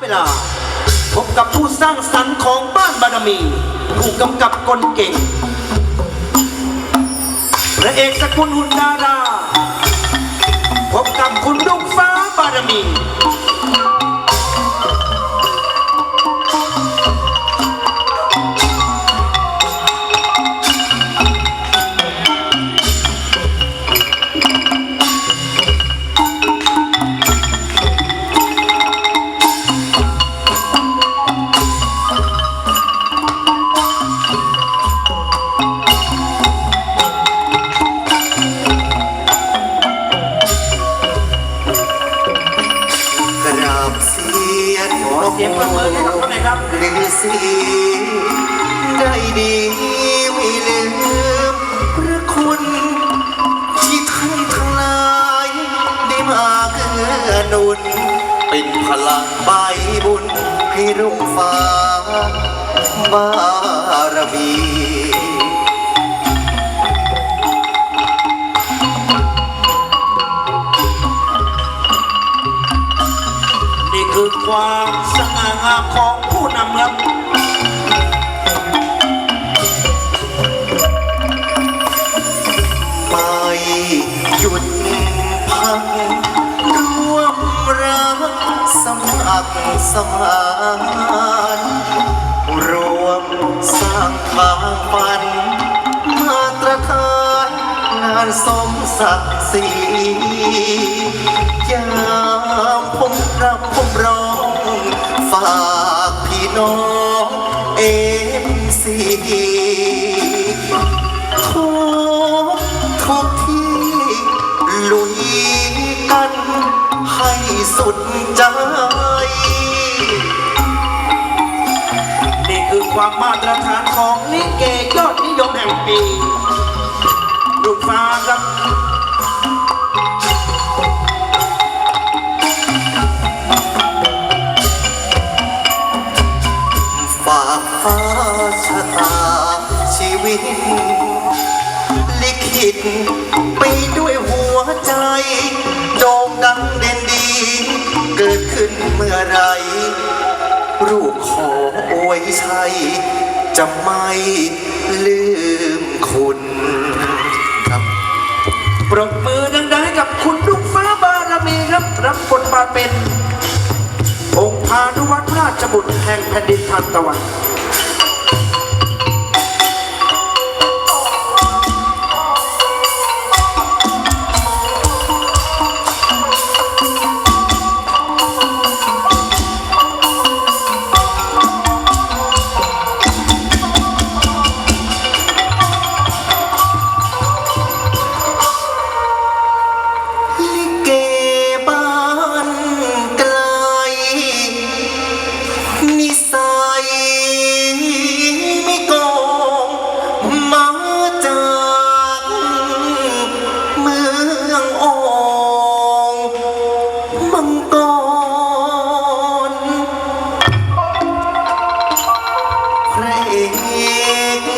เวลา พบกับผู้สร้างสรรค์ของบ้านบารมี ผู้กำกับกลเก่ง พระเอกสกุลหุ่นดารา พบกับคุณลูกฟ้าบารมี ได้ดีไม่ลืมพระคุณ ที่ท่านทั้งหลายได้มาเกื้อหนุน เป็นพลังใบบุญให้รุ่งฟ้าบารมีนี่คือความสง่างามของผู้นำครับ สมัคสมานรวมสร้างทางฝัน มาตรฐานงานสมศักดิ์ศรียามผมรำผมร้อง ฝากพี่น้องเอ็มซีทุกทุกที่ลุยกันให้สุดใจ ความมาตรฐานของลิเกยอดนิยมแห่งปีลูกฟ้าครับฝากฟ้าชะตาชีวิต ลิขิตไปด้วยหัวใจ โด่งดังเด่นดี เกิดขึ้นเมื่อไร จะไม่ลืมคุณครับปรบมือดังๆให้กับคุณลูกฟ้าบารมีครับรับบทบาทเป็น องค์พานุวัตรราชบุตรแห่งแผ่นดินทานตะวัน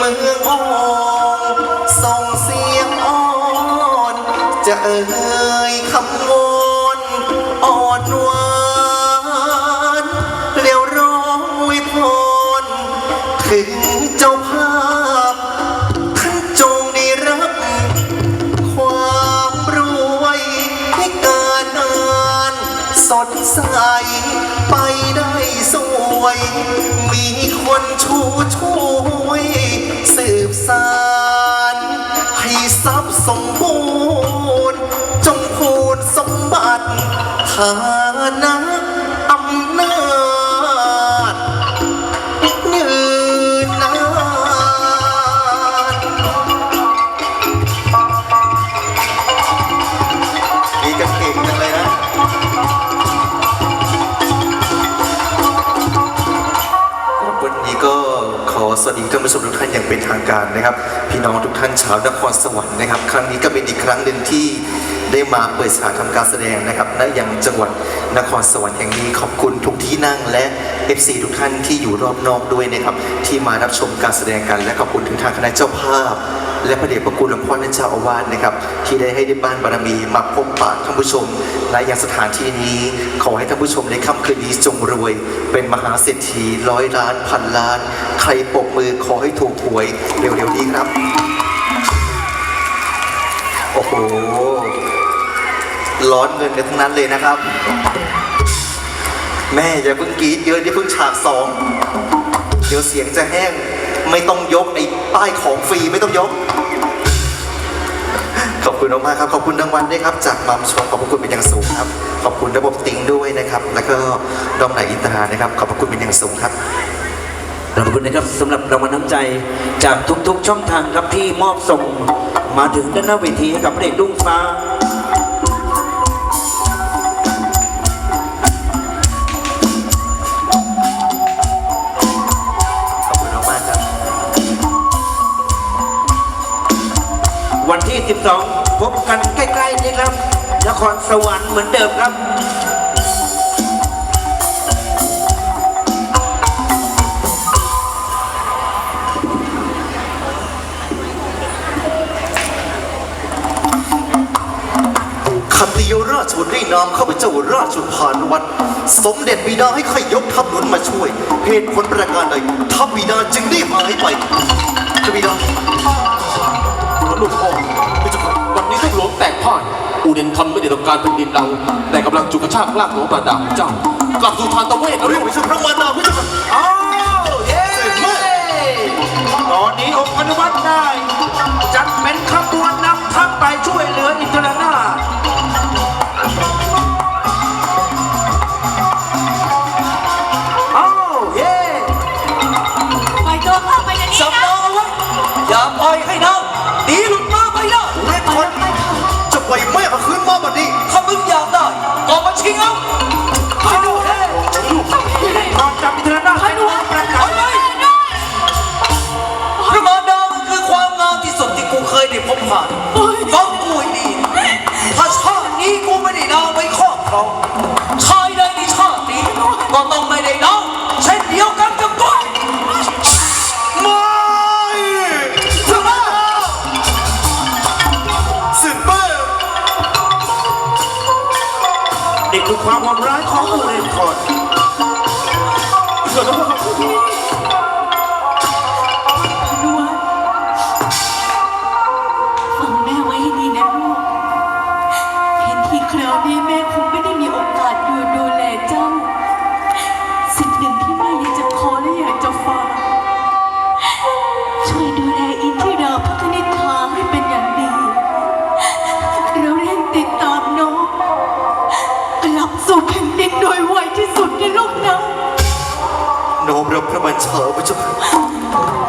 เมืองอ่อนส่งเสียงอ่อน จะเอ่ยค สดใสไปได้สวย มีคนชูช่วย สืบสารให้ทรัพย์สมบูรณ์ จงพูนสมบัติฐานะ ท่านอย่างเป็นทางการนะครับ พี่น้องทุกท่านชาวนครสวรรค์นะครับ ครั้งนี้ก็เป็นอีกครั้งหนึ่งที่ ได้มาเปิดสถานทำการแสดงนะครับและยังจังหวัดนครสวรรค์แห่งนี้ขอบคุณทุกที่นั่งและ FC ทุกท่านที่อยู่รอบนอกด้วยนะครับที่มารับชมการแสดงกัน และขอบคุณถึงทางคณะเจ้าภาพ และพระเดชพระคุณหลวงพ่อท่านเจ้าอาวาสนะครับที่ได้ให้ได้บ้านบารมีมาพบปะท่านผู้ชมและยังสถานที่นี้ ขอให้ท่านผู้ชมในค่ำคืนนี้จงรวย เป็นมหาเศรษฐีร้อยล้านพันล้าน ใครปรบมือขอให้ถูกหวยเร็วๆนี้ครับ โอ้โห ร้อนเงินกันทั้งนั้นเลยนะครับ แม่อย่าเพิ่งกรีดเยอะนี่เพิ่งฉากสองเดี๋ยวเสียงจะแห้ง ไม่ต้องยกไอ้ป้ายของฟรีไม่ต้องยก ขอบคุณมากๆครับ ขอบคุณรางวัลด้วยครับ จากมัมชมขอบพระคุณเป็นอย่างสูงครับ ขอบคุณระบบติงด้วยนะครับ แล้วก็ดอมไหนอินตานะครับ ขอบพระคุณเป็นอย่างสูงครับขอบคุณนะครับสำหรับรางวัลน้ำใจจากทุกๆ ช่องทางครับที่มอบส่งมาถึงด้านหน้าเวทีให้กับพระเอกลุงฟ้า 12 พบกันใกล้ๆนี้ครับนครสวรรค์เหมือนเดิมครับขัตติยราชบุตรได้นามข้าพเจ้าราชุพานวัตรสมเด็จบิดาให้ข้ายกทัพหนุนมาช่วย เหตุผลประการใดทัพบิดาจึงได้หายไปพระบิดา อูเดนทอนไม่ได้ต้องการเป็นดินดัง แต่กำลังจุกกระชากลากหัวงบาดาลของเจ้ากลับสู่ทานตะเวทเร็เรื่องวไปสู่พระมารดาพระเจ้าค่ะ เโน้มรับพระบัญชาพระเจ้าค่ะ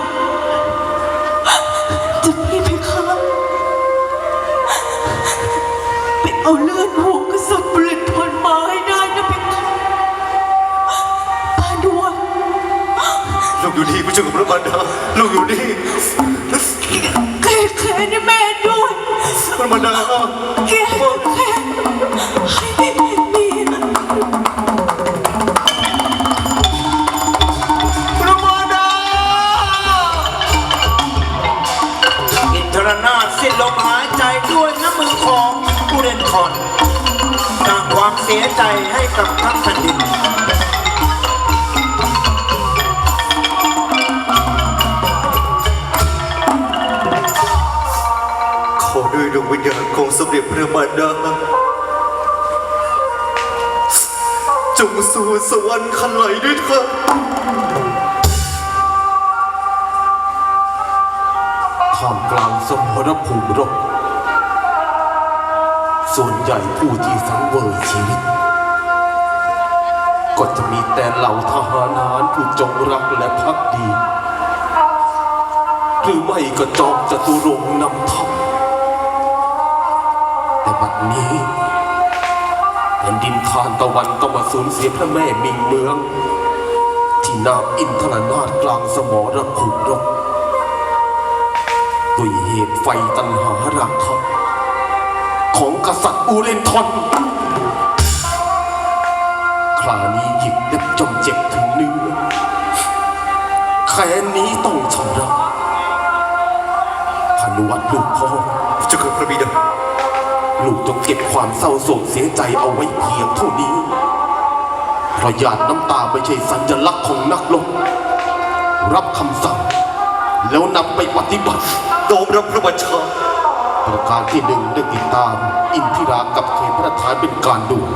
ย์บุเรนทอนเจะพี่เพคะไปเอาเลือดหัวกษัตริย์บุเรนทอนมาให้ได้นะเพคะพาดวนลูกอยู่นี่พระเจ้าค่ะพระมารดาลูกอยู่นี่แก้แค้นให้แม่ด้วยพระมารดาแก้แค้นให้ อินทรนาถสิ้นลมหายใจด้วยน้ำมือของอุเรนคอนสร้างความเสียใจให้กับทั้งแผ่นดินขอด้วยดวงวิญญาณของสมเด็จพระมารดาจงสู่สวรรค์ขันไหลด้วยเถิดามกลางสมรภูมิรบส่วนใหญ่ผู้ที่สังเวยชีวิต ก็จะมีแต่เหล่าทหารหารผู้จงรักและภักดี หรือไม่ก็จอมจตุรงนำทัพแต่บัดนี้แผ่นดินทานตะวันต้องมาสูญเสียพระแม่มิงเมือง ที่นาบอินทรนาถกลางสมรภูมิรบ ด้วยเหตุไฟตันหาราคะของกษัตริย์อูเรนทอนคราวนี้หยิกเล็บจนเจ็บถึงเนื้อแค้นนี้ต้องชำระพานุวัตรลูกพ่อเจ้าคือพระบิดาลูกจงเก็บความเศร้าโศกเสียใจเอาไว้เพียงเท่านี้เพราะหยาดน้ำตาไม่ใช่สัญลักษณ์ของนักรบรับคำสั่ง แล้วนำไปปฏิบัติโดมรับพระบัญชาประการที่หนึ่งได้ติดตาม อินทิรากับเขตพระทานเป็นการด่วน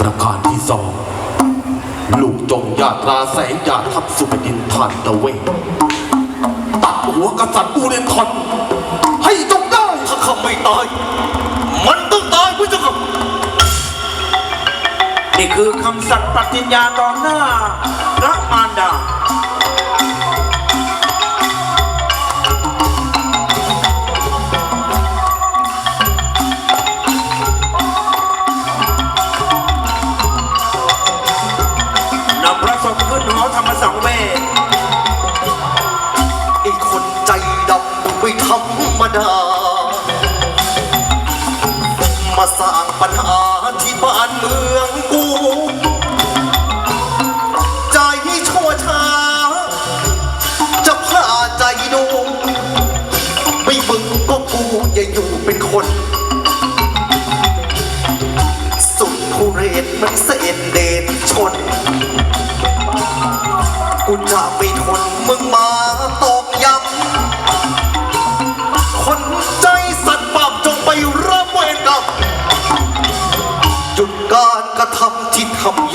ประการที่สองลูกจงยาตราแสงยาทับสุบดินทานตะเวงตัดหัวกษัตริย์อูเรนทอนให้จงได้ถ้าข้าไม่ตาย มันต้องตายพระเจ้าค่ะนี่คือคำสัตย์ปฏิญญาต่อหน้าพระมารดา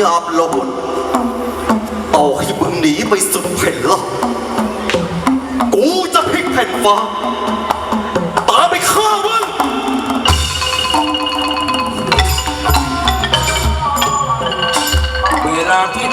ยาบโลนเอาให้มึงหนีไปสุดแผ่นโลกกูจะพลิกแผ่นฟ้า